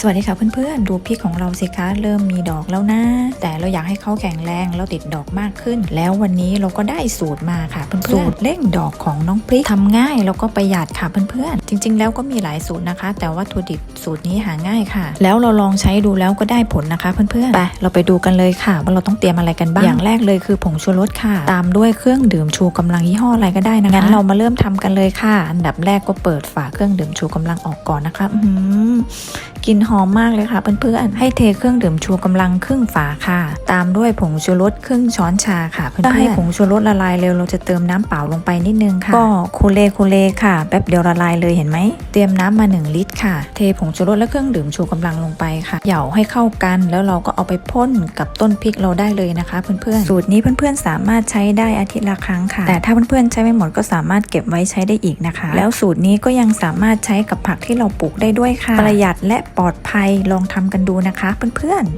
สวัสดีค่ะเพื่อนๆ ดูพริกของเราสิคะเริ่มมีดอกแล้วนะ แต่เราอยากให้เขาแข็งแรงแล้วติดดอกมากขึ้น แล้ววันนี้เราก็ได้สูตรมาค่ะเพื่อนๆสูตรเร่งดอกของน้องพริกทำง่ายแล้วก็ประหยัดค่ะเพื่อนๆ จริง ๆ แล้วก็มีหลายสูตรนะคะ แต่วัตถุดิบสูตรนี้หาง่ายค่ะ แล้วเราลองใช้ดูแล้วก็ได้ผลนะคะเพื่อนๆไปเราไปดูกันเลยค่ะว่าเราต้องเตรียมอะไรกันบ้างอย่างแรกเลยคือผงชูรสค่ะ ตามด้วยเครื่องดื่มชูกำลังยี่ห้ออะไรก็ได้นะคะงั้นเรามาเริ่มทำกันเลยค่ะ อันดับแรกก็เปิดฝาเครื่องดื่มชูกำลังออกก่อนนะคะอื กลิ่นหอมมากเลยค่ะเพื่อนๆให้เทเครื่องดื่มชูกำลังครึ่งฝาค่ะ ตามด้วยผงชูรสครึ่งช้อนชาค่ะเพื่อนๆถ้าให้ผงชูรสละลายเร็วเราจะเติมน้ำเปล่าลงไปนิดนึงค่ะก็คูเลคูเลค่ะแป๊บเดียวละลายเลยเห็นไหมเตรียมน้ำมา 1 ลิตรค่ะ เทผงชูรสและเครื่องดื่มชูกำลังลงไปค่ะเหย่าให้เข้ากันแล้วเราก็เอาไปพ่นกับต้นพริกเราได้เลยนะคะเพื่อนๆสูตรนี้เพื่อนๆสามารถใช้ได้อาทิตย์ละครั้งค่ะ แต่ถ้าเพื่อนๆใช้ไม่หมดก็สามารถเก็บไว้ใช้ได้อีกนะคะ แล้วสูตรนี้ก็ยังสามารถใช้กับผักที่เราปลูกได้ด้วยค่ะ ประหยัดและปลอดภัยลองทำกันดูนะคะเพื่อนๆ